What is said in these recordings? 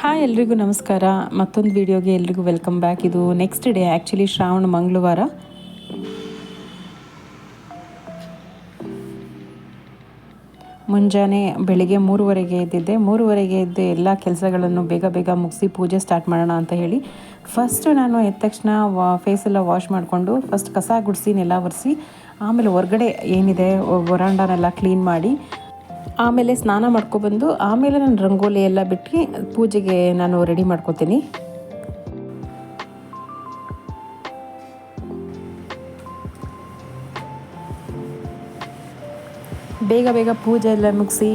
Hi ಎಲ್ರಿಗೂ ನಮಸ್ಕಾರ. ಮತ್ತೊಂದು ವಿಡಿಯೋಗೆ ಎಲ್ರಿಗೂ ವೆಲ್ಕಮ್ ಬ್ಯಾಕ್. ಇದು ನೆಕ್ಸ್ಟ್ ಡೇ ಆ್ಯಕ್ಚುಲಿ ಶ್ರಾವಣ ಮಂಗಳವಾರ. ಮುಂಜಾನೆ ಬೆಳಿಗ್ಗೆ ಮೂರುವರೆಗೆ ಎದ್ದಿದ್ದೆ. ಮೂರುವರೆಗೆ ಎದ್ದು ಎಲ್ಲ ಕೆಲಸಗಳನ್ನು ಬೇಗ ಬೇಗ ಮುಗಿಸಿ ಪೂಜೆ ಸ್ಟಾರ್ಟ್ ಮಾಡೋಣ ಅಂತ ಹೇಳಿ ಫಸ್ಟ್ ನಾನು ಎದ್ದ ತಕ್ಷಣ ವಾ ಫೇಸೆಲ್ಲ ವಾಶ್ ಮಾಡಿಕೊಂಡು ಫಸ್ಟ್ ಕಸ ಗುಡಿಸಿ, ನೆಲ ಒರೆಸಿ, ಆಮೇಲೆ ಹೊರ್ಗಡೆ ಏನಿದೆ ವರಾಂಡನೆಲ್ಲ ಕ್ಲೀನ್ ಮಾಡಿ ಆಮೇಲೆ ಸ್ನಾನ ಮಾಡ್ಕೊಬಂದು ಆಮೇಲೆ ನಾನು ರಂಗೋಲಿ ಎಲ್ಲ ಬಿಟ್ಟು ಪೂಜೆಗೆ ನಾನು ರೆಡಿ ಮಾಡ್ಕೋತೀನಿ. ಬೇಗ ಬೇಗ ಪೂಜೆ ಎಲ್ಲ ಮುಗಿಸಿ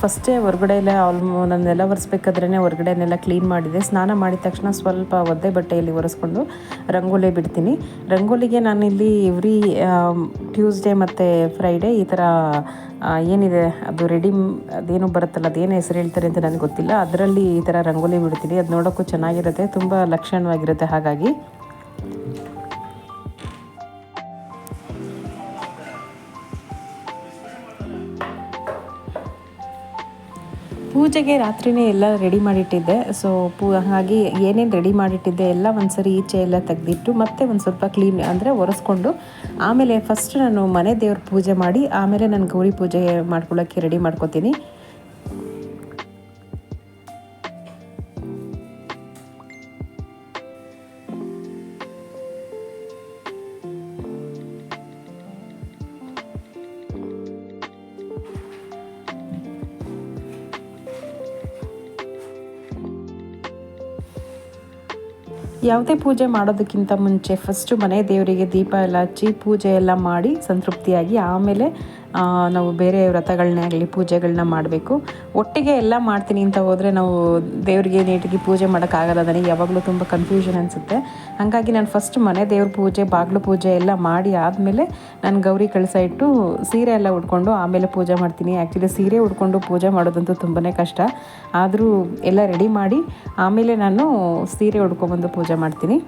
ಫಸ್ಟೇ ಹೊರಗಡೆ ಎಲ್ಲ ಆಲ್ಮೋ ನನ್ನೆಲ್ಲ ಒರೆಸ್ಬೇಕಾದ್ರೇ ಹೊರಗಡೆನೆಲ್ಲ ಕ್ಲೀನ್ ಮಾಡಿದೆ. ಸ್ನಾನ ಮಾಡಿದ ತಕ್ಷಣ ಸ್ವಲ್ಪ ಒದ್ದೆ ಬಟ್ಟೆಯಲ್ಲಿ ಒರೆಸ್ಕೊಂಡು ರಂಗೋಲಿ ಬಿಡ್ತೀನಿ. ರಂಗೋಲಿಗೆ ನಾನಿಲ್ಲಿ ಎವ್ರಿ ಟ್ಯೂಸ್ಡೇ ಮತ್ತು ಫ್ರೈಡೇ ಈ ಥರ ಏನಿದೆ, ಅದು ರೆಡಿ ಅದೇನು ಬರುತ್ತಲ್ಲ, ಅದೇನು ಹೆಸರು ಹೇಳ್ತಾರೆ ಅಂತ ನನಗೆ ಗೊತ್ತಿಲ್ಲ. ಅದರಲ್ಲಿ ಈ ಥರ ರಂಗೋಲಿ ಬಿಡ್ತೀನಿ. ಅದು ನೋಡೋಕ್ಕೂ ಚೆನ್ನಾಗಿರುತ್ತೆ, ತುಂಬ ಲಕ್ಷಣವಾಗಿರುತ್ತೆ ಹಾಗಾಗಿ. ಪೂಜೆಗೆ ರಾತ್ರಿನೇ ಎಲ್ಲ ರೆಡಿ ಮಾಡಿಟ್ಟಿದ್ದೆ. ಸೊ ಪೂ ಹಾಗಾಗಿ ಏನೇನು ರೆಡಿ ಮಾಡಿಟ್ಟಿದ್ದೆ ಎಲ್ಲ ಒಂದ್ಸರಿ ಈಚೆ ಎಲ್ಲ ತೆಗೆದಿಟ್ಟು ಮತ್ತೆ ಒಂದು ಸ್ವಲ್ಪ ಕ್ಲೀನ್ ಅಂದರೆ ಒರೆಸ್ಕೊಂಡು ಆಮೇಲೆ ಫಸ್ಟ್ ನಾನು ಮನೆ ದೇವ್ರ ಪೂಜೆ ಮಾಡಿ ಆಮೇಲೆ ನಾನು ಗೌರಿ ಪೂಜೆ ಮಾಡ್ಕೊಳ್ಳೋಕ್ಕೆ ರೆಡಿ ಮಾಡ್ಕೋತೀನಿ. ಯಾವುದೇ ಪೂಜೆ ಮಾಡೋದಕ್ಕಿಂತ ಮುಂಚೆ ಫಸ್ಟು ಮನೆ ದೇವರಿಗೆ ದೀಪ ಎಲ್ಲ ಹಚ್ಚಿ ಪೂಜೆ ಎಲ್ಲ ಮಾಡಿ ಸಂತೃಪ್ತಿಯಾಗಿ ಆಮೇಲೆ ನಾವು ಬೇರೆ ವ್ರತಗಳನ್ನೇ ಆಗಲಿ ಪೂಜೆಗಳನ್ನ ಮಾಡಬೇಕು. ಒಟ್ಟಿಗೆ ಎಲ್ಲ ಮಾಡ್ತೀನಿ ಅಂತ ಹೋದರೆ ನಾವು ದೇವರಿಗೆ ನೀಟಿಗೆ ಪೂಜೆ ಮಾಡೋಕ್ಕಾಗಲ್ಲ, ನನಗೆ ಯಾವಾಗಲೂ ತುಂಬ ಕನ್ಫ್ಯೂಷನ್ ಅನಿಸುತ್ತೆ. ಹಾಗಾಗಿ ನಾನು ಫಸ್ಟ್ ಮನೆ ದೇವ್ರ ಪೂಜೆ, ಬಾಗಿಲು ಪೂಜೆ ಎಲ್ಲ ಮಾಡಿ ಆದಮೇಲೆ ನಾನು ಗೌರಿ ಕಳಸ ಇಟ್ಟು ಸೀರೆ ಎಲ್ಲ ಉಟ್ಕೊಂಡು ಆಮೇಲೆ ಪೂಜೆ ಮಾಡ್ತೀನಿ. ಆ್ಯಕ್ಚುಲಿ ಸೀರೆ ಉಟ್ಕೊಂಡು ಪೂಜೆ ಮಾಡೋದಂತೂ ತುಂಬಾ ಕಷ್ಟ. ಆದರೂ ಎಲ್ಲ ರೆಡಿ ಮಾಡಿ ಆಮೇಲೆ ನಾನು ಸೀರೆ ಉಡ್ಕೊಬಂದು ಪೂಜೆ ಮಾಡ್ತೀನಿ.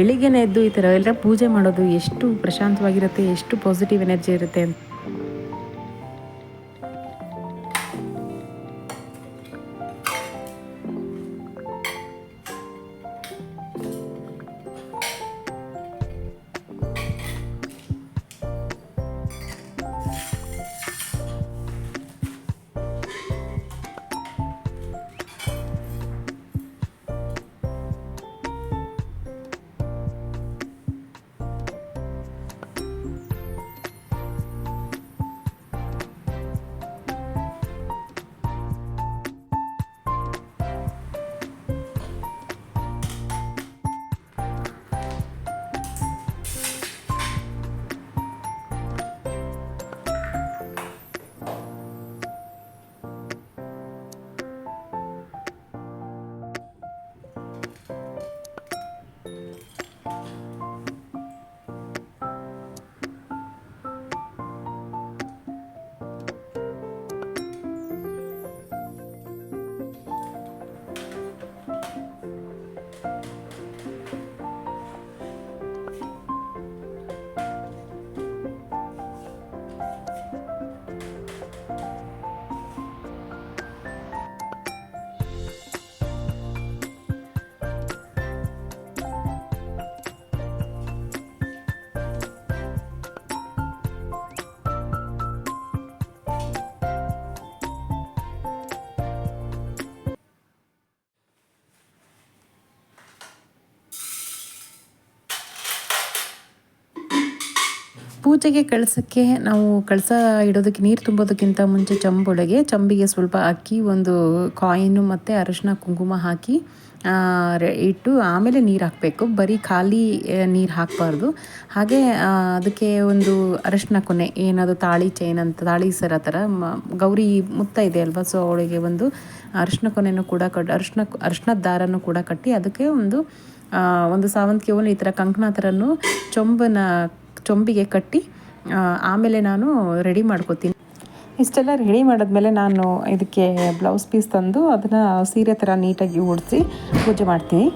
ಬೆಳಿಗ್ಗೆನೇ ಎದ್ದು ಈ ಥರ ಎಲ್ಲ ಪೂಜೆ ಮಾಡೋದು ಎಷ್ಟು ಪ್ರಶಾಂತವಾಗಿರುತ್ತೆ ಎಷ್ಟು ಪಾಸಿಟಿವ್ ಎನರ್ಜಿ ಇರುತ್ತೆ ಪೂಜೆಗೆ ಕಳಸಕ್ಕೆ ನಾವು ಕಳಸ ಇಡೋದಕ್ಕೆ ನೀರು ತುಂಬೋದಕ್ಕಿಂತ ಮುಂಚೆ ಚಂಬೊಳಗೆ ಚಂಬಿಗೆ ಸ್ವಲ್ಪ ಅಕ್ಕಿ, ಒಂದು ಕಾಯಿನು ಮತ್ತು ಅರಶಿನ ಕುಂಕುಮ ಹಾಕಿ ಇಟ್ಟು ಆಮೇಲೆ ನೀರು ಹಾಕಬೇಕು. ಬರೀ ಖಾಲಿ ನೀರು ಹಾಕಬಾರ್ದು. ಹಾಗೆ ಅದಕ್ಕೆ ಒಂದು ಅರಶಿನ ಕೊನೆ ಏನದು ತಾಳಿ ಚೈನ್ ಅಂತ, ತಾಳಿ ಸರ ಥರ ಗೌರಿ ಮುತ್ತ ಇದೆ ಅಲ್ವಾ? ಸೊ ಅವಳಿಗೆ ಒಂದು ಅರಶಿನ ಕೊನೆಯೂ ಕೂಡ ಕಟ್, ಅರಶಿನ ಅರಶಿನ ದಾರನೂ ಕೂಡ ಕಟ್ಟಿ, ಅದಕ್ಕೆ ಒಂದು ಒಂದು ಸಾವಂತಿಗೆ ಹೂವು ಈ ಥರ ಕಂಕಣ ಥರನೂ ಚೊಂಬನ ಚೊಂಬಿಗೆ ಕಟ್ಟಿ ಆಮೇಲೆ ನಾನು ರೆಡಿ ಮಾಡ್ಕೋತೀನಿ. ಇಷ್ಟೆಲ್ಲ ರೆಡಿ ಮಾಡಿದ್ಮೇಲೆ ನಾನು ಇದಕ್ಕೆ ಬ್ಲೌಸ್ ಪೀಸ್ ತಂದು ಅದನ್ನು ಸೀರೆ ಥರ ನೀಟಾಗಿ ಓಡಿಸಿ ಪೂಜೆ ಮಾಡ್ತೀನಿ.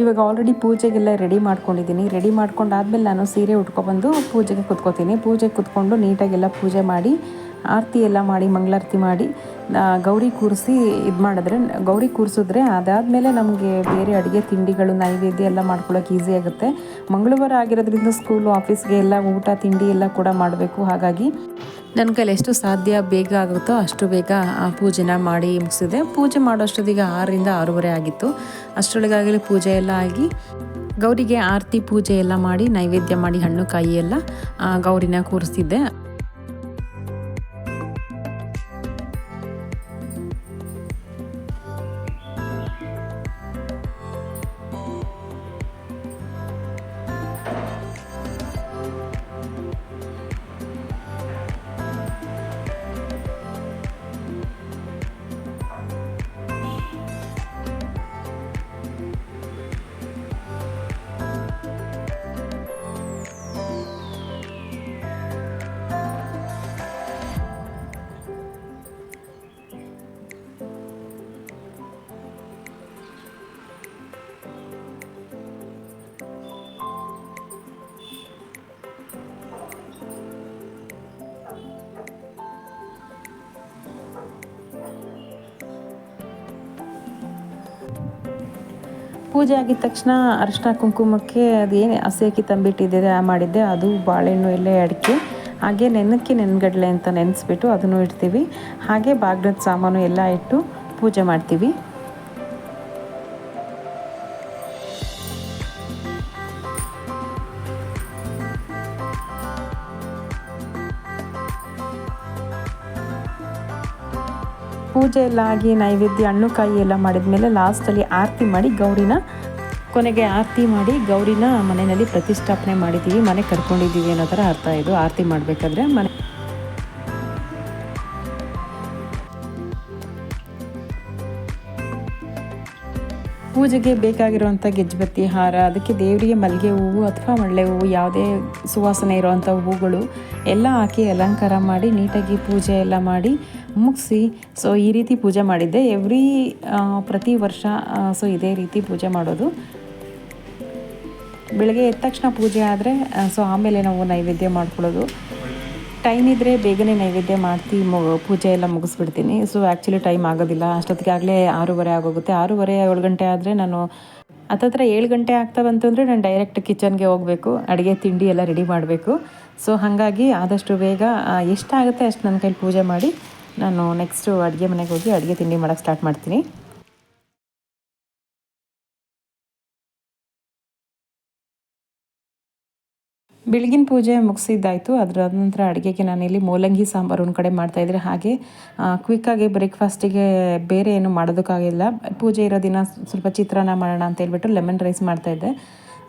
ಇವಾಗ ಆಲ್ರೆಡಿ ಪೂಜೆಗೆಲ್ಲ ರೆಡಿ ಮಾಡ್ಕೊಂಡಿದ್ದೀನಿ. ರೆಡಿ ಮಾಡ್ಕೊಂಡಾದ್ಮೇಲೆ ನಾನು ಸೀರೆ ಉಟ್ಕೊಬಂದು ಪೂಜೆಗೆ ಕುತ್ಕೋತೀನಿ. ಪೂಜೆಗೆ ಕುತ್ಕೊಂಡು ನೀಟಾಗೆಲ್ಲ ಪೂಜೆ ಮಾಡಿ, ಆರತಿ ಎಲ್ಲ ಮಾಡಿ, ಮಂಗಳಾರತಿ ಮಾಡಿ ಗೌರಿ ಕೂರಿಸಿ ಇದು ಮಾಡಿದ್ರೆ, ಗೌರಿ ಕೂರಿಸಿದ್ರೆ ಅದಾದಮೇಲೆ ನಮಗೆ ಬೇರೆ ಅಡುಗೆ ತಿಂಡಿಗಳು, ನೈವೇದ್ಯ ಎಲ್ಲ ಮಾಡ್ಕೊಳ್ಳೋಕೆ ಈಸಿ ಆಗುತ್ತೆ. ಮಂಗಳವಾರ ಆಗಿರೋದ್ರಿಂದ ಸ್ಕೂಲು ಆಫೀಸ್ಗೆ ಎಲ್ಲ ಊಟ, ತಿಂಡಿ ಎಲ್ಲ ಕೂಡ ಮಾಡಬೇಕು. ಹಾಗಾಗಿ ನನ್ನ ಕೈಲಿ ಎಷ್ಟು ಸಾಧ್ಯ ಬೇಗ ಆಗುತ್ತೋ ಅಷ್ಟು ಬೇಗ ಆ ಪೂಜೆನ ಮಾಡಿ ಮುಗಿಸಿದೆ. ಪೂಜೆ ಮಾಡೋಷ್ಟೊತ್ತಿಗೆ ಆರರಿಂದ ಆರೂವರೆ ಆಗಿತ್ತು. ಅಷ್ಟರೊಳಗಾಗಲೇ ಪೂಜೆ ಎಲ್ಲ ಆಗಿ ಗೌರಿಗೆ ಆರತಿ ಪೂಜೆ ಎಲ್ಲ ಮಾಡಿ, ನೈವೇದ್ಯ ಮಾಡಿ, ಹಣ್ಣು, ಕಾಯಿ ಎಲ್ಲ ಗೌರಿನ ಕೂರಿಸ್ತಿದ್ದೆ. ಪೂಜೆ ಆಗಿದ ತಕ್ಷಣ ಅರಿಶಿನ ಕುಂಕುಮಕ್ಕೆ ಅದೇನು ಹಸಿ ಅಕ್ಕಿ ತಂಬಿಟ್ಟಿದ್ದೆ ಮಾಡಿದ್ದೆ, ಅದು ಬಾಳೆಹಣ್ಣು ಎಲೆ ಅಡಿಕೆ, ಹಾಗೆ ನೆನಕ್ಕೆ ನೆನ್ಗಡಲೆ ಅಂತ ನೆನೆಸ್ಬಿಟ್ಟು ಅದನ್ನು ಇಡ್ತೀವಿ. ಹಾಗೆ ಬಾಗ್ಲದ ಸಾಮಾನು ಎಲ್ಲ ಇಟ್ಟು ಪೂಜೆ ಮಾಡ್ತೀವಿ. ಪೂಜೆ ಎಲ್ಲ ಆಗಿ ನೈವೇದ್ಯ, ಹಣ್ಣು, ಕಾಯಿ ಎಲ್ಲ ಮಾಡಿದ್ಮೇಲೆ ಲಾಸ್ಟಲ್ಲಿ ಆರತಿ ಮಾಡಿ ಗೌರಿನ ಕೊನೆಗೆ ಆರತಿ ಮಾಡಿ ಗೌರಿನ ಮನೆಯಲ್ಲಿ ಪ್ರತಿಷ್ಠಾಪನೆ ಮಾಡಿದ್ದೀವಿ. ಮನೆ ಕರ್ಕೊಂಡಿದ್ದೀವಿ ಅನ್ನೋ ಥರ ಅರ್ಥ ಇದು. ಆರತಿ ಮಾಡಬೇಕಾದ್ರೆ ಮನೆ ಪೂಜೆಗೆ ಬೇಕಾಗಿರುವಂಥ ಗೆಜ್ಜಬತ್ತಿ ಹಾರ, ಅದಕ್ಕೆ ದೇವರಿಗೆ ಮಲ್ಲಿಗೆ ಹೂವು ಅಥವಾ ಮಳ್ಳೆ ಹೂವು, ಯಾವುದೇ ಸುವಾಸನೆ ಇರುವಂಥ ಹೂಗಳು ಎಲ್ಲ ಹಾಕಿ ಅಲಂಕಾರ ಮಾಡಿ ನೀಟಾಗಿ ಪೂಜೆ ಎಲ್ಲ ಮಾಡಿ ಮುಗಿಸಿ. ಸೊ ಈ ರೀತಿ ಪೂಜೆ ಮಾಡಿದ್ದೆ. ಎವ್ರಿ ಪ್ರತಿ ವರ್ಷ ಸೊ ಇದೇ ರೀತಿ ಪೂಜೆ ಮಾಡೋದು. ಬೆಳಗ್ಗೆ ಎದ್ದ ತಕ್ಷಣ ಪೂಜೆ ಆದರೆ ಸೊ ಆಮೇಲೆ ನಾವು ನೈವೇದ್ಯ ಮಾಡ್ಕೊಳ್ಳೋದು. ಟೈಮ್ ಇದ್ದರೆ ಬೇಗನೆ ನೈವೇದ್ಯ ಮಾಡ್ತಿ ಪೂಜೆ ಎಲ್ಲ ಮುಗಿಸ್ಬಿಡ್ತೀನಿ. ಸೊ ಆ್ಯಕ್ಚುಲಿ ಟೈಮ್ ಆಗೋದಿಲ್ಲ. ಅಷ್ಟೊತ್ತಿಗಾಗಲೇ ಆರೂವರೆ ಆಗೋಗುತ್ತೆ. ಆರೂವರೆ ಏಳು ಗಂಟೆ ಆದರೆ ನಾನು ಹತ್ತತ್ರ ಏಳು ಗಂಟೆ ಆಗ್ತಾ ಬಂತು ನಾನು ಡೈರೆಕ್ಟ್ ಕಿಚನ್ಗೆ ಹೋಗಬೇಕು. ಅಡುಗೆ, ತಿಂಡಿ ಎಲ್ಲ ರೆಡಿ ಮಾಡಬೇಕು. ಸೊ ಹಾಗಾಗಿ ಆದಷ್ಟು ಬೇಗ ಎಷ್ಟಾಗುತ್ತೆ ಅಷ್ಟು ನನ್ನ ಕೈಲಿ ಪೂಜೆ ಮಾಡಿ ನಾನು ನೆಕ್ಸ್ಟು ಅಡುಗೆ ಮನೆಗೆ ಹೋಗಿ ಅಡುಗೆ ತಿಂಡಿ ಮಾಡೋಕ್ಕೆ ಸ್ಟಾರ್ಟ್ ಮಾಡ್ತೀನಿ. ಬೆಳಗಿನ ಪೂಜೆ ಮುಗಿಸಿದ್ದಾಯಿತು. ಅದರ ನಂತರ ಅಡುಗೆಗೆ ನಾನಿಲ್ಲಿ ಮೂಲಂಗಿ ಸಾಂಬಾರು ಒಂದು ಕಡೆ ಮಾಡ್ತಾಯಿದ್ರೆ ಹಾಗೆ ಕ್ವಿಕ್ಕಾಗಿ ಬ್ರೇಕ್ಫಾಸ್ಟಿಗೆ ಬೇರೆ ಏನು ಮಾಡೋದಕ್ಕಾಗಿಲ್ಲ. ಪೂಜೆ ಇರೋ ದಿನ ಸ್ವಲ್ಪ ಚಿತ್ರಾನ್ನ ಮಾಡೋಣ ಅಂತ ಹೇಳ್ಬಿಟ್ಟು ಲೆಮನ್ ರೈಸ್ ಮಾಡ್ತಾಯಿದ್ದೆ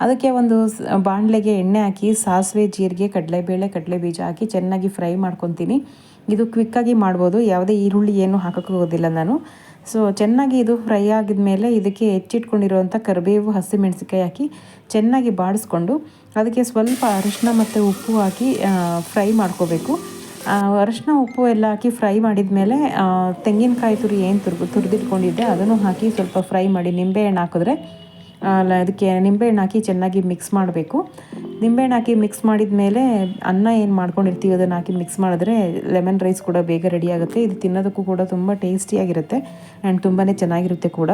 ಅದಕ್ಕೆ ಒಂದು ಬಾಣಲೆಗೆ ಎಣ್ಣೆ ಹಾಕಿ, ಸಾಸಿವೆ, ಜೀರಿಗೆ, ಕಡಲೆಬೇಳೆ ಕಡಲೆ ಬೀಜ ಹಾಕಿ ಚೆನ್ನಾಗಿ ಫ್ರೈ ಮಾಡ್ಕೊತೀನಿ. ಇದು ಕ್ವಿಕ್ಕಾಗಿ ಮಾಡ್ಬೋದು. ಯಾವುದೇ ಈರುಳ್ಳಿ ಏನು ಹಾಕೋಕ್ಕೋಗೋದಿಲ್ಲ ನಾನು. ಸೊ ಚೆನ್ನಾಗಿ ಇದು ಫ್ರೈ ಆಗಿದ ಮೇಲೆ ಇದಕ್ಕೆ ಹೆಚ್ಚಿಟ್ಕೊಂಡಿರುವಂಥ ಕರಿಬೇವು ಹಸಿಮೆಣಸಿಕಾಯಿ ಹಾಕಿ ಚೆನ್ನಾಗಿ ಬಾಡಿಸ್ಕೊಂಡು ಅದಕ್ಕೆ ಸ್ವಲ್ಪ ಅರಿಶಿನ ಮತ್ತು ಉಪ್ಪು ಹಾಕಿ ಫ್ರೈ ಮಾಡ್ಕೋಬೇಕು. ಅರಿಶಿನ ಉಪ್ಪು ಎಲ್ಲ ಹಾಕಿ ಫ್ರೈ ಮಾಡಿದ ಮೇಲೆ ತೆಂಗಿನಕಾಯಿ ತುರಿ ಏನು ತುರ್ದು, ತುರಿದಿಟ್ಕೊಂಡಿದ್ದೆ ಅದನ್ನು ಹಾಕಿ ಸ್ವಲ್ಪ ಫ್ರೈ ಮಾಡಿ ನಿಂಬೆಹಣ್ಣು ಹಾಕಿದ್ರೆ ಅದಕ್ಕೆ ನಿಂಬೆಹಣ್ಣು ಹಾಕಿ ಚೆನ್ನಾಗಿ ಮಿಕ್ಸ್ ಮಾಡಬೇಕು. ನಿಂಬೆಹಣ್ಣು ಹಾಕಿ ಮಿಕ್ಸ್ ಮಾಡಿದ ಮೇಲೆ ಅನ್ನ ಏನು ಮಾಡ್ಕೊಂಡಿರ್ತೀವಿ ಅದನ್ನು ಹಾಕಿ ಮಿಕ್ಸ್ ಮಾಡಿದ್ರೆ ಲೆಮನ್ ರೈಸ್ ಕೂಡ ಬೇಗ ರೆಡಿ ಆಗುತ್ತೆ. ಇದು ತಿನ್ನೋದಕ್ಕೂ ಕೂಡ ತುಂಬ ಟೇಸ್ಟಿಯಾಗಿರುತ್ತೆ ಆ್ಯಂಡ್ ತುಂಬಾ ಚೆನ್ನಾಗಿರುತ್ತೆ ಕೂಡ.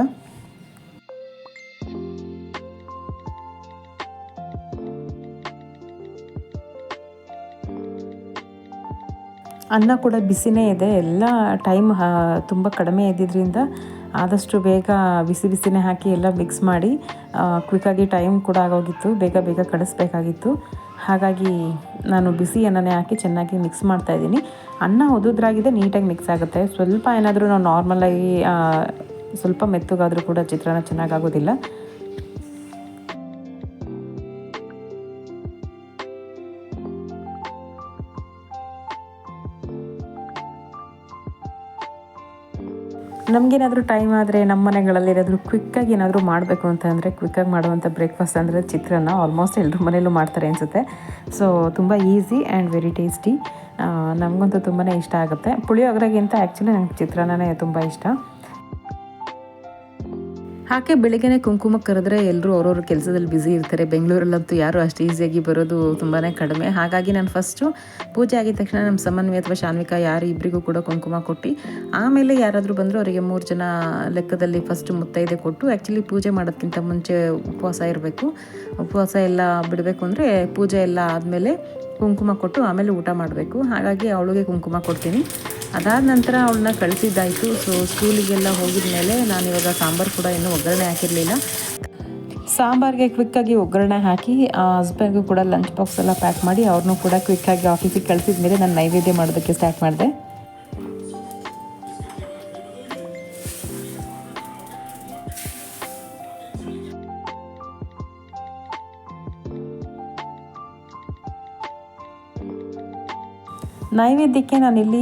ಅನ್ನ ಕೂಡ ಬಿಸಿನೇ ಇದೆ. ಎಲ್ಲ ಟೈಮ್ ತುಂಬ ಕಡಿಮೆ ಇದ್ದಿದ್ದರಿಂದ ಆದಷ್ಟು ಬೇಗ ಬಿಸಿ ಬಿಸಿನೇ ಹಾಕಿ ಎಲ್ಲ ಮಿಕ್ಸ್ ಮಾಡಿ ಕ್ವಿಕ್ಕಾಗಿ ಟೈಮ್ ಕೂಡ ಆಗೋಗಿತ್ತು. ಬೇಗ ಬೇಗ ಕಡಿಸ್ಬೇಕಾಗಿತ್ತು. ಹಾಗಾಗಿ ನಾನು ಬಿಸಿ ಅನ್ನನೇ ಹಾಕಿ ಚೆನ್ನಾಗಿ ಮಿಕ್ಸ್ ಮಾಡ್ತಾಯಿದ್ದೀನಿ ಅನ್ನ ಉದುದ್ರಾಗಿದೆ ನೀಟಾಗಿ ಮಿಕ್ಸ್ ಆಗುತ್ತೆ. ಸ್ವಲ್ಪ ಏನಾದರೂ ನಾವು ನಾರ್ಮಲಾಗಿ ಸ್ವಲ್ಪ ಮೆತ್ತಗಾದರೂ ಕೂಡ ಚಿತ್ರಾನ್ನ ಚೆನ್ನಾಗಾಗೋದಿಲ್ಲ ನಮಗೇನಾದರೂ ಟೈಮ್ ಆದರೆ ನಮ್ಮ ಮನೆಗಳಲ್ಲಿ ಏನಾದರೂ ಕ್ವಿಕ್ಕಾಗಿ ಏನಾದರೂ ಮಾಡಬೇಕು ಅಂತ ಅಂದರೆ ಕ್ವಿಕ್ಕಾಗಿ ಮಾಡುವಂಥ ಬ್ರೇಕ್ಫಾಸ್ಟ್ ಅಂದರೆ ಚಿತ್ರಾನ್ನ ಆಲ್ಮೋಸ್ಟ್ ಎಲ್ಲರ ಮನೆಯಲ್ಲೂ ಮಾಡ್ತಾರೆ ಅನಿಸುತ್ತೆ. ಸೊ ತುಂಬ ಈಸಿ ಆ್ಯಂಡ್ ವೆರಿ ಟೇಸ್ಟಿ ನಮಗಂತೂ ತುಂಬಾ ಇಷ್ಟ ಆಗುತ್ತೆ. ಪುಳಿಯೋಗರೆಗಿಂತ ಆ್ಯಕ್ಚುಲಿ ನಂಗೆ ಚಿತ್ರಾನ್ನನೇ ತುಂಬ ಇಷ್ಟ. ಹಾಗೆ ಬೆಳಿಗ್ಗೆನೇ ಕುಂಕುಮ ಕರೆದ್ರೆ ಎಲ್ಲರೂ ಅವ್ರವ್ರ ಕೆಲಸದಲ್ಲಿ ಬ್ಯುಸಿ ಇರ್ತಾರೆ. ಬೆಂಗಳೂರಲ್ಲಂತೂ ಯಾರು ಅಷ್ಟು ಈಸಿಯಾಗಿ ಬರೋದು ತುಂಬಾ ಕಡಿಮೆ. ಹಾಗಾಗಿ ನಾನು ಫಸ್ಟು ಪೂಜೆ ಆಗಿದ ತಕ್ಷಣ ನಮ್ಮ ಸಮನ್ವಯ ಅಥವಾ ಶಾನ್ವಿಕಾ ಯಾರು ಇಬ್ಬರಿಗೂ ಕೂಡ ಕುಂಕುಮ ಕೊಟ್ಟು, ಆಮೇಲೆ ಯಾರಾದರೂ ಬಂದರೂ ಅವರಿಗೆ ಮೂರು ಜನ ಲೆಕ್ಕದಲ್ಲಿ ಫಸ್ಟ್ ಮುತ್ತೈದೆ ಕೊಟ್ಟು ಆ್ಯಕ್ಚುಲಿ ಪೂಜೆ ಮಾಡೋದಕ್ಕಿಂತ ಮುಂಚೆ ಉಪವಾಸ ಇರಬೇಕು. ಉಪವಾಸ ಎಲ್ಲ ಬಿಡಬೇಕು ಅಂದರೆ ಪೂಜೆ ಎಲ್ಲ ಆದಮೇಲೆ ಕುಂಕುಮ ಕೊಟ್ಟು ಆಮೇಲೆ ಊಟ ಮಾಡಬೇಕು. ಹಾಗಾಗಿ ಅವಳಿಗೆ ಕುಂಕುಮ ಕೊಡ್ತೀನಿ. ಅದಾದ ನಂತರ ಅವಳನ್ನ ಕಳಿಸಿದ್ದಾಯಿತು. ಸೊ ಸ್ಕೂಲಿಗೆಲ್ಲ ಹೋಗಿದ ಮೇಲೆ ನಾನು ಇವಾಗ ಸಾಂಬಾರು ಕೂಡ ಇನ್ನೂ ಒಗ್ಗರಣೆ ಹಾಕಿರಲಿಲ್ಲ. ಸಾಂಬಾರಿಗೆ ಕ್ವಿಕ್ಕಾಗಿ ಒಗ್ಗರಣೆ ಹಾಕಿ ಹಸ್ಬೆಂಡ್ಗೂ ಕೂಡ ಲಂಚ್ ಬಾಕ್ಸ್ ಎಲ್ಲ ಪ್ಯಾಕ್ ಮಾಡಿ, ಅವ್ರನ್ನೂ ಕೂಡ ಕ್ವಿಕ್ಕಾಗಿ ಆಫೀಸಿಗೆ ಕಳಿಸಿದ ಮೇಲೆ ನಾನು ನೈವೇದ್ಯ ಮಾಡೋದಕ್ಕೆ ಸ್ಟಾರ್ಟ್ ಮಾಡಿದೆ. ನೈವೇದ್ಯಕ್ಕೆ ನಾನಿಲ್ಲಿ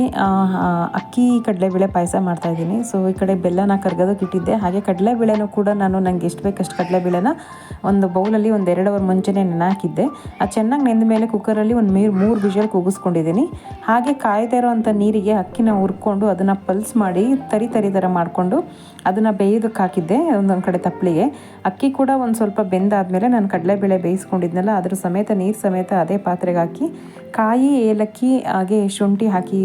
ಅಕ್ಕಿ ಕಡಲೆಬೇಳೆ ಪಾಯಸ ಮಾಡ್ತಾಯಿದ್ದೀನಿ ಸೊ ಈ ಕಡೆ ಬೆಲ್ಲನ ಕರ್ಗೋದಕ್ಕೆ ಇಟ್ಟಿದ್ದೆ ಹಾಗೆ ಕಡಲೆಬೇಳೆನೂ ಕೂಡ ನಾನು ನನಗೆ ಎಷ್ಟು ಬೇಕಷ್ಟು ಕಡಲೆಬೇಳೆನ ಒಂದು ಬೌಲಲ್ಲಿ ಒಂದು ಎರಡು ಅವರ್ ಮುಂಚೆನೇ ನೆನೆ ಹಾಕಿದ್ದೆ ಅದು ಚೆನ್ನಾಗಿ ನೆಂದ ಮೇಲೆ ಕುಕ್ಕರಲ್ಲಿ ಒಂದು ಮೀರು ಮೂರು ವಿಷಲ್ ಕೂಗಿಸ್ಕೊಂಡಿದ್ದೀನಿ. ಹಾಗೆ ಕಾಯ್ತಾ ಇರೋವಂಥ ನೀರಿಗೆ ಅಕ್ಕಿನ ಹುರ್ಕೊಂಡು ಅದನ್ನು ಪಲ್ಸ್ ಮಾಡಿ ತರಿ ತರಿ ಥರ ಮಾಡಿಕೊಂಡು ಅದನ್ನು ಬೇಯೋದಕ್ಕೆ ಹಾಕಿದ್ದೆ, ಒಂದೊಂದು ಕಡೆ ತಪ್ಪಲಿಗೆ ಅಕ್ಕಿ ಕೂಡ ಒಂದು ಸ್ವಲ್ಪ ಬೆಂದಾದಮೇಲೆ ನಾನು ಕಡಲೆಬೇಳೆ ಬೇಯಿಸ್ಕೊಂಡಿದ್ನಲ್ಲ, ಅದ್ರ ಸಮೇತ ನೀರು ಸಮೇತ ಅದೇ ಪಾತ್ರೆಗೆ ಹಾಕಿ, ಕಾಯಿ, ಏಲಕ್ಕಿ ಹಾಗೆ ಶುಂಠಿ ಹಾಕಿ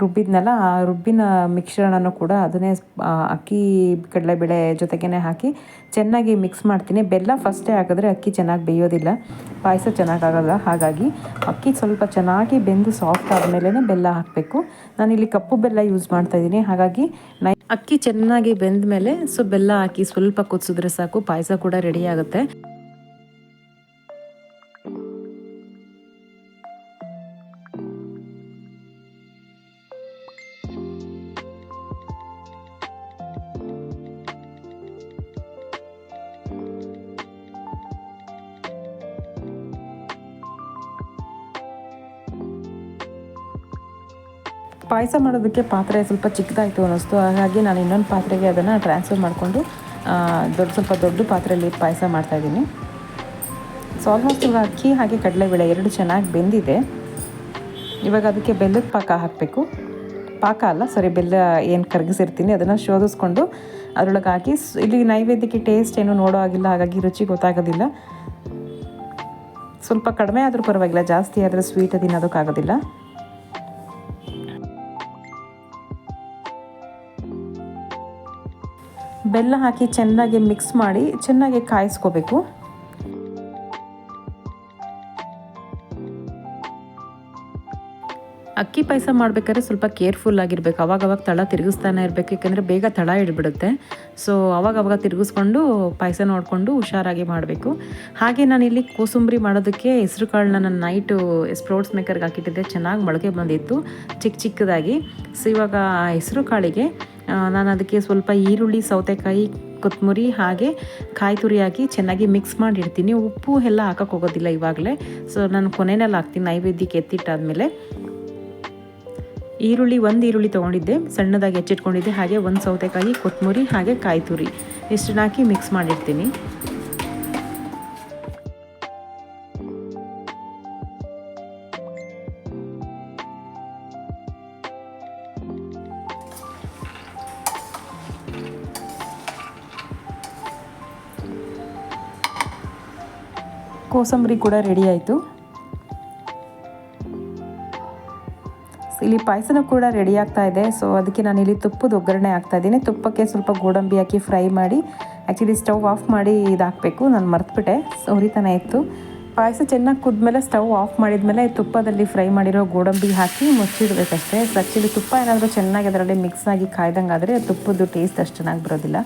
ರುಬ್ಬಿದ್ನಲ್ಲ, ಆ ರುಬ್ಬಿನ ಮಿಶ್ರಣನೂ ಕೂಡ ಅದನ್ನೇ ಅಕ್ಕಿ ಕಡಲೆಬೇಳೆ ಜೊತೆಗೇ ಹಾಕಿ ಚೆನ್ನಾಗಿ ಮಿಕ್ಸ್ ಮಾಡ್ತೀನಿ. ಬೆಲ್ಲ ಫಸ್ಟೇ ಹಾಕಿದ್ರೆ ಅಕ್ಕಿ ಚೆನ್ನಾಗಿ ಬೇಯೋದಿಲ್ಲ. ಪಾಯಸ ಚೆನ್ನಾಗಾಗಲ್ಲ. ಹಾಗಾಗಿ ಅಕ್ಕಿ ಸ್ವಲ್ಪ ಚೆನ್ನಾಗಿ ಬೆಂದು ಸಾಫ್ಟ್ ಆದಮೇಲೆ ಬೆಲ್ಲ ಹಾಕಬೇಕು. ನಾನಿಲ್ಲಿ ಕಪ್ಪು ಬೆಲ್ಲ ಯೂಸ್ ಮಾಡ್ತಾಯಿದ್ದೀನಿ ಹಾಗಾಗಿ ನೈ, ಅಕ್ಕಿ ಚೆನ್ನಾಗಿ ಬೆಂದ ಮೇಲೆ ಸೊ, ಬೆಲ್ಲ ಹಾಕಿ ಸ್ವಲ್ಪ ಕುದಿಸಿದ್ರೆ ಸಾಕು. ಪಾಯಸ ಕೂಡ ರೆಡಿ ಆಗುತ್ತೆ. ಪಾಯಸ ಮಾಡೋದಕ್ಕೆ ಪಾತ್ರೆ ಸ್ವಲ್ಪ ಚಿಕ್ಕದಾಯಿತು ಅನ್ನಿಸ್ತು. ಹಾಗಾಗಿ ನಾನು ಇನ್ನೊಂದು ಪಾತ್ರೆಗೆ ಅದನ್ನು ಟ್ರಾನ್ಸ್ಫರ್ ಮಾಡಿಕೊಂಡು ದೊಡ್ಡ ಸ್ವಲ್ಪ ದೊಡ್ಡ ಪಾತ್ರೆಯಲ್ಲಿ ಪಾಯಸ ಮಾಡ್ತಾಯಿದ್ದೀನಿ ಸೊ ಆಲ್ಮೋಸ್ಟ್ ಇವಾಗ ಅಕ್ಕಿ ಹಾಗೆ ಕಡಲೆಬೇಳೆ ಎರಡು ಚೆನ್ನಾಗಿ ಬೆಂದಿದೆ. ಇವಾಗ ಅದಕ್ಕೆ ಬೆಲ್ಲದ ಪಾಕ ಹಾಕಬೇಕು. ಪಾಕ ಅಲ್ಲ ಸಾರಿ ಬೆಲ್ಲ ಏನು ಕರಗಿಸಿರ್ತೀನಿ, ಅದನ್ನು ಶೋಧಿಸ್ಕೊಂಡು ಅದರೊಳಗೆ ಹಾಕಿ ಇಲ್ಲಿ ನೈವೇದ್ಯಕ್ಕೆ ಟೇಸ್ಟ್ ಏನು ನೋಡೋ ಆಗಿಲ್ಲ ಹಾಗಾಗಿ ರುಚಿ ಗೊತ್ತಾಗೋದಿಲ್ಲ. ಸ್ವಲ್ಪ ಕಡಿಮೆ ಆದರೂ ಪರವಾಗಿಲ್ಲ, ಜಾಸ್ತಿ ಆದರೆ ಸ್ವೀಟ್ ತಿನ್ನೋದಕ್ಕಾಗೋದಿಲ್ಲ ಬೆಲ್ಲ ಹಾಕಿ ಚೆನ್ನಾಗಿ ಮಿಕ್ಸ್ ಮಾಡಿ ಚೆನ್ನಾಗಿ ಕಾಯಿಸ್ಕೋಬೇಕು. ಅಕ್ಕಿ ಪಾಯಸ ಮಾಡಬೇಕಾದ್ರೆ ಸ್ವಲ್ಪ ಕೇರ್ಫುಲ್ ಆಗಿರಬೇಕು. ಅವಾಗವಾಗ ತಳ ತಿರುಗಿಸ್ತಾನೆ ಇರಬೇಕು. ಯಾಕಂದರೆ ಬೇಗ ತಳ ಇಡ್ಬಿಡುತ್ತೆ ಸೊ ಅವಾಗವಾಗ ತಿರುಗಿಸ್ಕೊಂಡು ಪಾಯಸ ನೋಡಿಕೊಂಡು ಹುಷಾರಾಗಿ ಮಾಡಬೇಕು. ಹಾಗೆ ನಾನಿಲ್ಲಿ ಕೋಸಂಬರಿ ಮಾಡೋದಕ್ಕೆ ಹೆಸರು ಕಾಳನ್ನ ನಾನು ನೈಟು ಸ್ಪ್ರೌಟ್ಸ್ ಮೇಕರ್ಗೆ ಹಾಕಿಟ್ಟಿದ್ದೆ. ಚೆನ್ನಾಗಿ ಮೊಳಕೆ ಬಂದಿತ್ತು. ಚಿಕ್ಕ ಚಿಕ್ಕದಾಗಿ. ಸೊ ಇವಾಗ ಹೆಸರು ಕಾಳಿಗೆ ನಾನು ಅದಕ್ಕೆ ಸ್ವಲ್ಪ ಈರುಳ್ಳಿ, ಸೌತೆಕಾಯಿ ಕೊತ್ತಂಬರಿ ಹಾಗೆ ಕಾಯಿ ತುರಿ ಹಾಕಿ ಚೆನ್ನಾಗಿ ಮಿಕ್ಸ್ ಮಾಡಿಡ್ತೀನಿ. ಉಪ್ಪು ಎಲ್ಲ ಹಾಕಕ್ಕೆ ಹೋಗೋದಿಲ್ಲ ಇವಾಗಲೇ. ಸೊ ನಾನು ಕೊನೆಯಲ್ಲಿ ಹಾಕ್ತೀನಿ ನೈವೇದ್ಯಕ್ಕೆ ಎತ್ತಿಟ್ಟಾದಮೇಲೆ. ಈರುಳ್ಳಿ, ಒಂದು ಈರುಳ್ಳಿ ತೊಗೊಂಡಿದ್ದೆ. ಸಣ್ಣದಾಗಿ ಹೆಚ್ಚಿಟ್ಕೊಂಡಿದ್ದೆ. ಹಾಗೆ ಒಂದು ಸೌತೆಕಾಯಿ ಕೊತ್ತಂಬರಿ ಹಾಗೆ ಕಾಯಿ ತುರಿ. ಇಷ್ಟನ್ನ ಹಾಕಿ ಮಿಕ್ಸ್ ಮಾಡಿರ್ತೀನಿ ಕೋಸಂಬರಿ ಕೂಡ ರೆಡಿ ಆಯಿತು. ಇಲ್ಲಿ ಪಾಯಸನೂ ಕೂಡ ರೆಡಿ ಆಗ್ತಾ ಇದೆ. ಸೊ ಅದಕ್ಕೆ ನಾನು ಇಲ್ಲಿ ತುಪ್ಪದ ಒಗ್ಗರಣೆ ಹಾಕ್ತಾ ಇದ್ದೀನಿ. ತುಪ್ಪಕ್ಕೆ ಸ್ವಲ್ಪ ಗೋಡಂಬಿ ಹಾಕಿ ಫ್ರೈ ಮಾಡಿ ಆ್ಯಕ್ಚುಲಿ ಸ್ಟವ್ ಆಫ್ ಮಾಡಿ ಇದು ಹಾಕಬೇಕು ನಾನು ಮರ್ತುಬಿಟ್ಟೆ. ಸೊ ಉರಿತಾನೆ ಇತ್ತು ಪಾಯಸ ಚೆನ್ನಾಗಿ ಕುದ್ಮೇಲೆ ಸ್ಟವ್ ಆಫ್ ಮಾಡಿದ್ಮೇಲೆ ತುಪ್ಪದಲ್ಲಿ ಫ್ರೈ ಮಾಡಿರೋ ಗೋಡಂಬಿ ಹಾಕಿ ಮುಚ್ಚಿಡ್ಬೇಕಷ್ಟೇ. ಸೊ ಆ್ಯಕ್ಚುಲಿ ತುಪ್ಪ ಏನಾದರೂ ಚೆನ್ನಾಗಿ ಅದರಲ್ಲಿ ಮಿಕ್ಸ್ ಆಗಿ ಕಾಯ್ದಂಗೆ ಆದರೆ ತುಪ್ಪದ್ದು ಟೇಸ್ಟ್ ಅಷ್ಟು ಚೆನ್ನಾಗಿ ಬರೋದಿಲ್ಲ.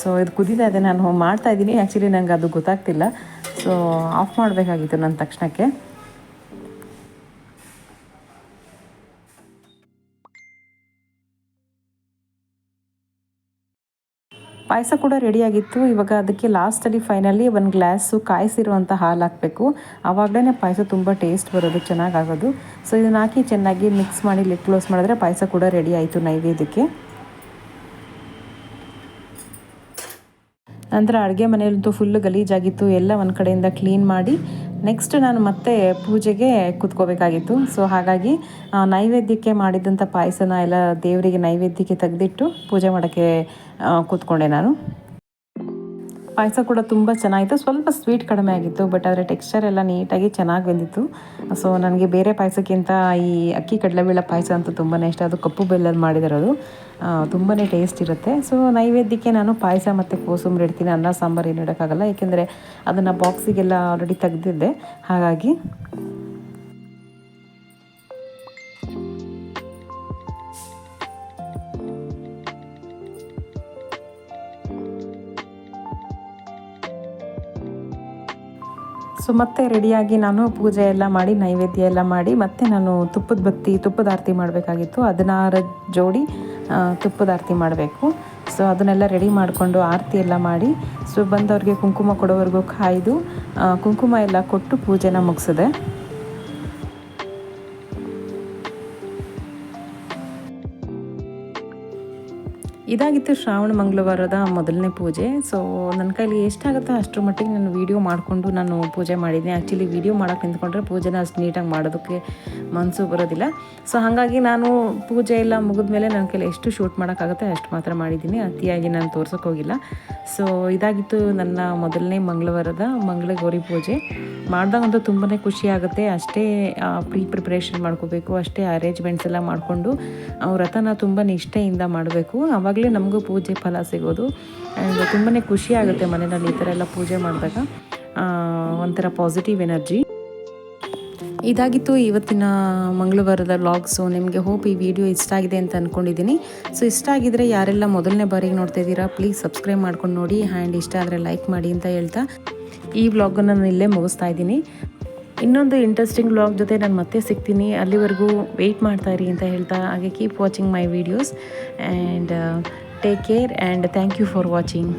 ಸೊ ಇದು ಕುದೀತಾ ಇದೆ. ನಾನು ಮಾಡ್ತಾ ಇದ್ದೀನಿ. ಆ್ಯಕ್ಚುಲಿ ನನಗೆ ಅದು ಗೊತ್ತಾಗ್ತಿಲ್ಲ. ಸೊ ಆಫ್ ಮಾಡಬೇಕಾಗಿತ್ತು ನನ್ನ ತಕ್ಷಣಕ್ಕೆ. ಪಾಯಸ ಕೂಡ ರೆಡಿಯಾಗಿತ್ತು ಇವಾಗ ಅದಕ್ಕೆ ಲಾಸ್ಟಲ್ಲಿ ಫೈನಲಿ ಒಂದು ಗ್ಲಾಸು ಕಾಯಿಸಿರುವಂಥ ಹಾಲು ಹಾಕಬೇಕು. ಆವಾಗಲೇ ಪಾಯಸ ತುಂಬ ಟೇಸ್ಟ್ ಬರೋದು ಚೆನ್ನಾಗಾಗೋದು ಸೊ ಇದನ್ನ ಹಾಕಿ ಚೆನ್ನಾಗಿ ಮಿಕ್ಸ್ ಮಾಡಿ ಲಿಟ್ ಕ್ಲೋಸ್ ಮಾಡಿದ್ರೆ ಪಾಯಸ ಕೂಡ ರೆಡಿ ಆಯಿತು ನೈವೇದ್ಯಕ್ಕೆ. ನಂತರ ಅಡುಗೆ ಮನೆಯಲ್ಲಂತೂ ಫುಲ್ಲು ಗಲೀಜಾಗಿತ್ತು, ಎಲ್ಲ ಒಂದು ಕಡೆಯಿಂದ ಕ್ಲೀನ್ ಮಾಡಿ ನೆಕ್ಸ್ಟ್ ನಾನು ಮತ್ತೆ ಪೂಜೆಗೆ ಕೂತ್ಕೋಬೇಕಾಗಿತ್ತು. ಸೊ ಹಾಗಾಗಿ ನೈವೇದ್ಯಕ್ಕೆ ಮಾಡಿದಂಥ ಪಾಯಸನ ಎಲ್ಲ ದೇವರಿಗೆ ನೈವೇದ್ಯಕ್ಕೆ ತೆಗೆದಿಟ್ಟು ಪೂಜೆ ಮಾಡೋಕ್ಕೆ ಕೂತ್ಕೊಂಡೆ ನಾನು. ಪಾಯಸ ಕೂಡ ತುಂಬ ಚೆನ್ನಾಗಿತ್ತು. ಸ್ವಲ್ಪ ಸ್ವೀಟ್ ಕಡಿಮೆ ಆಗಿತ್ತು ಬಟ್ ಅದರ ಟೆಕ್ಸ್ಚರ್ ಎಲ್ಲ ನೀಟಾಗಿ ಚೆನ್ನಾಗಿ ಬಂದಿತ್ತು. ಸೊ ನನಗೆ ಬೇರೆ ಪಾಯಸಕ್ಕಿಂತ ಈ ಅಕ್ಕಿ ಕಡಲೆಬೇಳೆ ಪಾಯಸ ಅಂತೂ ತುಂಬಾ ಇಷ್ಟ. ಅದು ಕಪ್ಪು ಬೆಲ್ಲದ ಮಾಡಿದಿರೋದು ತುಂಬಾ ಟೇಸ್ಟ್ ಇರುತ್ತೆ. ಸೊ ನೈವೇದ್ಯಕ್ಕೆ ನಾನು ಪಾಯಸ ಮತ್ತು ಕೋಸಂಬರಿ ಇಡ್ತೀನಿ. ಅನ್ನ, ಸಾಂಬಾರು ಏನು ಇಡೋಕ್ಕಾಗಲ್ಲ. ಏಕೆಂದರೆ ಅದನ್ನು ಬಾಕ್ಸಿಗೆಲ್ಲ ಆಲ್ರೆಡಿ ತೆಗೆದಿದ್ದೆ. ಹಾಗಾಗಿ ಸೊ ಮತ್ತೆ ರೆಡಿಯಾಗಿ ನಾನು ಪೂಜೆ ಎಲ್ಲ ಮಾಡಿ, ನೈವೇದ್ಯ ಎಲ್ಲ ಮಾಡಿ, ಮತ್ತೆ ನಾನು ತುಪ್ಪದ ಬತ್ತಿ, ತುಪ್ಪದ ಆರತಿ ಮಾಡಬೇಕಾಗಿತ್ತು. ಹದಿನಾರು ಜೋಡಿ ತುಪ್ಪದ ಆರತಿ ಮಾಡಬೇಕು. ಸೊ ಅದನ್ನೆಲ್ಲ ರೆಡಿ ಮಾಡಿಕೊಂಡು ಆರತಿ ಎಲ್ಲ ಮಾಡಿ, ಸೊ ಬಂದವ್ರಿಗೆ ಕುಂಕುಮ ಕೊಡೋವರೆಗೂ ಕಾಯ್ದು ಕುಂಕುಮ ಎಲ್ಲ ಕೊಟ್ಟು ಪೂಜೆನ ಮುಗಿಸಿದೆ. ಇದಾಗಿತ್ತು ಶ್ರಾವಣ ಮಂಗಳವಾರದ ಮೊದಲನೇ ಪೂಜೆ. ಸೊ ನನ್ನ ಕೈಲಿ ಎಷ್ಟಾಗುತ್ತೋ ಅಷ್ಟರ ಮಟ್ಟಿಗೆ ನಾನು ವೀಡಿಯೋ ಮಾಡಿಕೊಂಡು ನಾನು ಪೂಜೆ ಮಾಡಿದ್ದೀನಿ ಆ್ಯಕ್ಚುಲಿ ವೀಡಿಯೋ ಮಾಡೋಕೆ ನಿಂತ್ಕೊಂಡ್ರೆ ಪೂಜೆನ ಅಷ್ಟು ನೀಟಾಗಿ ಮಾಡೋದಕ್ಕೆ ಮನಸ್ಸು ಬರೋದಿಲ್ಲ. ಸೊ ಹಾಗಾಗಿ ನಾನು ಪೂಜೆ ಎಲ್ಲ ಮುಗಿದ್ಮೇಲೆ ನನ್ನ ಕೈಲಿ ಎಷ್ಟು ಶೂಟ್ ಮಾಡೋಕ್ಕಾಗುತ್ತೆ ಅಷ್ಟು ಮಾತ್ರ ಮಾಡಿದ್ದೀನಿ. ಅತಿಯಾಗಿ ನಾನು ತೋರ್ಸೋಕೆ ಹೋಗಿಲ್ಲ. ಸೊ ಇದಾಗಿತ್ತು ನನ್ನ ಮೊದಲನೇ ಮಂಗಳವಾರದ ಮಂಗಳಗೌರಿ ಪೂಜೆ. ಮಾಡಿದಾಗಂತೂ ತುಂಬಾ ಖುಷಿ ಆಗುತ್ತೆ. ಅಷ್ಟೇ ಪ್ರೀ ಪ್ರಿಪ್ರೇಷನ್ ಮಾಡ್ಕೋಬೇಕು. ಅಷ್ಟೇ ಅರೇಂಜ್ಮೆಂಟ್ಸ್ ಎಲ್ಲ ಮಾಡಿಕೊಂಡು ವ್ರತನ ತುಂಬ ನಿಷ್ಠೆಯಿಂದ ಮಾಡಬೇಕು. ಆವಾಗಲೇ ನಮಗೂ ಪೂಜೆ ಫಲ ಸಿಗೋದು. ಆ್ಯಂಡ್ ತುಂಬಾ ಖುಷಿ ಆಗುತ್ತೆ ಮನೆಯಲ್ಲಿ ಈ ಥರ ಎಲ್ಲ ಪೂಜೆ ಮಾಡಿದಾಗ. ಒಂಥರ ಪಾಸಿಟಿವ್ ಎನರ್ಜಿ ಇದಾಗಿತ್ತು ಇವತ್ತಿನ ಮಂಗಳವಾರದ ವ್ಲಾಗ್ಸು ನಿಮಗೆ ಹೋಪ್ ಈ ವಿಡಿಯೋ ಇಷ್ಟ ಆಗಿದೆ ಅಂತ ಅಂದ್ಕೊಂಡಿದ್ದೀನಿ ಸೊ ಇಷ್ಟ ಆಗಿದ್ರೆ ಯಾರೆಲ್ಲ ಮೊದಲನೇ ಬಾರಿಗೆ ನೋಡ್ತಾ ಇದ್ದೀರಾ ಪ್ಲೀಸ್ ಸಬ್ಸ್ಕ್ರೈಬ್ ಮಾಡ್ಕೊಂಡು ನೋಡಿ. ಆ್ಯಂಡ್ ಇಷ್ಟ ಆದರೆ ಲೈಕ್ ಮಾಡಿ ಅಂತ ಹೇಳ್ತಾ ಈ ವ್ಲಾಗನ್ನು ನಾನು ಇಲ್ಲೇ ಮುಗಿಸ್ತಾ ಇದ್ದೀನಿ. ಇನ್ನೊಂದು ಇಂಟ್ರೆಸ್ಟಿಂಗ್ ವ್ಲಾಗ್ ಜೊತೆ ನಾನು ಮತ್ತೆ ಸಿಗ್ತೀನಿ. ಅಲ್ಲಿವರೆಗೂ ವೆಯ್ಟ್ ಮಾಡ್ತಾ ಇರಿ ಅಂತ ಹೇಳ್ತಾ, ಹಾಗೆ keep watching my videos and take care and thank you for watching